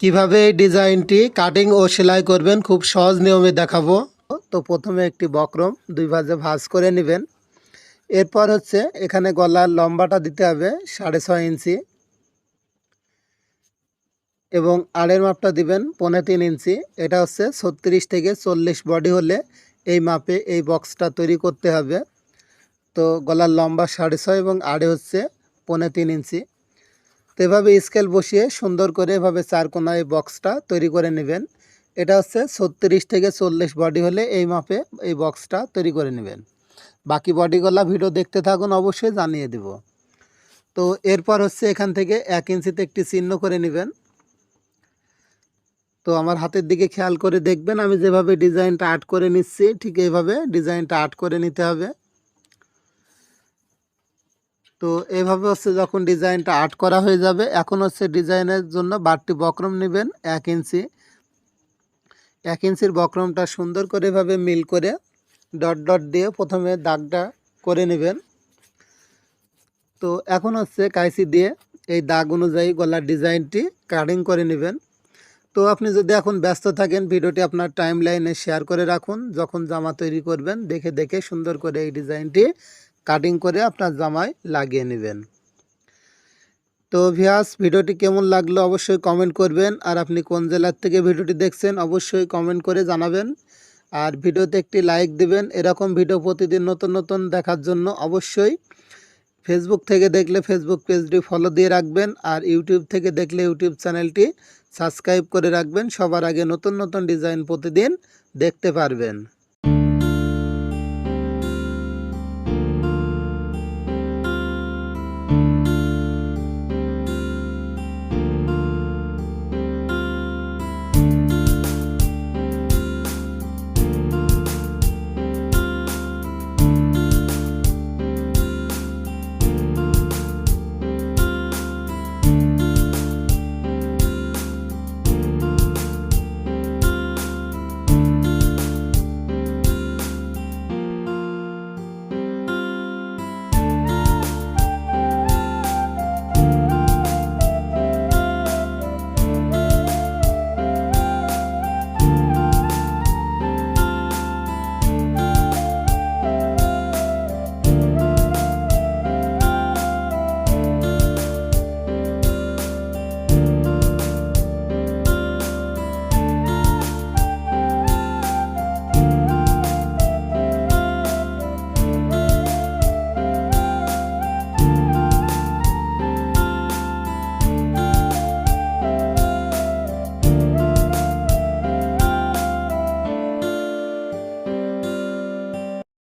কীভাবে এই ডিজাইনটি কাটিং ও সেলাই করবেন খুব সহজ নিয়মে দেখাবো। তো প্রথমে একটি বক্রম, দুই ভাজে ভাজ করে নেবেন। এরপর হচ্ছে এখানে গলার লম্বাটা দিতে হবে সাড়ে ছয় ইঞ্চি। এবং আড়ের মাপটা দিবেন পৌনে তিন ইঞ্চি। এটা হচ্ছে ছত্রিশ থেকে চল্লিশ বডি হলে এই মাপে এই বক্সটা তৈরি করতে হবে। তো গলার লম্বা সাড়ে ছয় এবং আড়ে হচ্ছে পৌনে তিন ইঞ্চি। তো এভাবে স্কেল বসিয়ে সুন্দর করে এভাবে চার কোনায় বক্সটা তৈরি করে নেবেন। এটা হচ্ছে ছত্রিশ থেকে চল্লিশ বডি হলে এই মাপে এই বক্সটা তৈরি করে নেবেন। বাকি বডিগুলা ভিডিও দেখতে থাকুন, অবশ্যই জানিয়ে দেব। তো এরপর হচ্ছে এখান থেকে এক ইঞ্চিতে একটি চিহ্ন করে নেবেন। তো আমার হাতের দিকে খেয়াল করে দেখবেন, আমি যেভাবে ডিজাইনটা আর্ট করে নিচ্ছি, ঠিক এইভাবে ডিজাইনটা আর্ট করে নিতে হবে। তো এভাবে হচ্ছে যখন ডিজাইনটা আর্ট করা হয়ে যাবে, এখন হচ্ছে ডিজাইনের জন্য বাড়তি বক্রম নেবেন এক ইঞ্চি। এক ইঞ্চির বক্রমটা সুন্দর করে এভাবে মিল করে ডট ডট দিয়ে প্রথমে দাগটা করে নেবেন। তো এখন হচ্ছে কাইসি দিয়ে এই দাগ অনুযায়ী গলার ডিজাইনটি কাটিং করে নেবেন। তো আপনি যদি এখন ব্যস্ত থাকেন, ভিডিওটি আপনার টাইম লাইনে শেয়ার করে রাখুন। যখন জামা তৈরি করবেন, দেখে দেখে সুন্দর করে এই ডিজাইনটি কাটিং করে আপনার জামায় লাগিয়ে নেবেন। তো ভিয়াস ভিডিওটি কেমন লাগল অবশ্যই কমেন্ট করবেন। আর আপনি কোন জেলার থেকে ভিডিওটি দেখছেন অবশ্যই কমেন্ট করে জানাবেন। আর ভিডিওতে একটি লাইক দিবেন। এরকম ভিডিও প্রতিদিন নতুন নতুন দেখার জন্য অবশ্যই ফেসবুক থেকে দেখলে ফেসবুক পেজটি ফলো দিয়ে রাখবেন। আর ইউটিউব থেকে দেখলে ইউটিউব চ্যানেলটি সাবস্ক্রাইব করে রাখবেন। সবার আগে নতুন নতুন ডিজাইন প্রতিদিন দেখতে পারবেন।